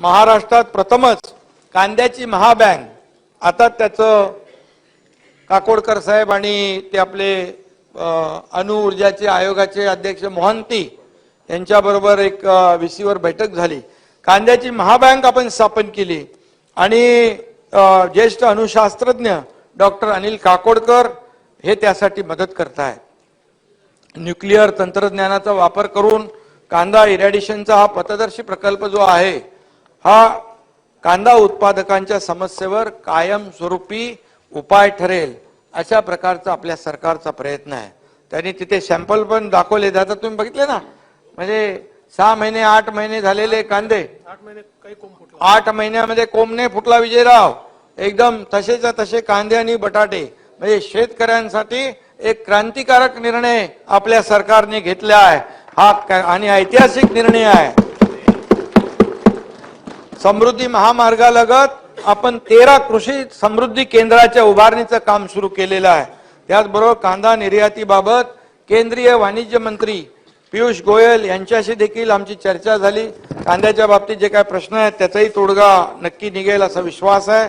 महाराष्ट्रात प्रथमच कांद्याची महाबँक. आता त्याचं काकोडकर साहेब आणि ते आपले अणु अणुऊर्जाचे आयोगाचे अध्यक्ष मोहंती यांच्याबरोबर एक विसीवर बैठक झाली. कांद्याची महाबँक आपण स्थापन केली. आणि ज्येष्ठ अणुशास्त्रज्ञ डॉक्टर अनिल काकोडकर हे त्यासाठी मदत करतायत. न्यूक्लिअर तंत्रज्ञानाचा वापर करून कांदा इरॅडिशनचा हा पथदर्शी प्रकल्प जो आहे हा कांदा उत्पादकांच्या समस्येवर कायमस्वरूपी उपाय ठरेल अशा प्रकारचा आपल्या सरकारचा प्रयत्न आहे. त्यांनी तिथे सॅम्पल पण दाखवले. आता तुम्ही बघितले ना? म्हणजे सहा महिने आठ महिने झालेले कांदे. आठ महिन्यामध्ये कोंबणे फुटला विजयराव. एकदम तसेच्या तसे कांदे आणि बटाटे. म्हणजे शेतकऱ्यांसाठी एक क्रांतिकारक निर्णय आपल्या सरकारने घेतला आहे. हा आणि ऐतिहासिक निर्णय आहे. समृद्धी महामार्गालगत आपण तेरा कृषी समृद्धी केंद्राच्या उभारणीचं काम सुरू केलेलं आहे. त्याचबरोबर कांदा निर्यातीबाबत केंद्रीय वाणिज्य मंत्री पियुष गोयल यांच्याशी देखील आमची चर्चा झाली. कांद्याच्या बाबतीत जे काय प्रश्न आहेत त्याचाही तोडगा नक्की निघेल असा विश्वास आहे.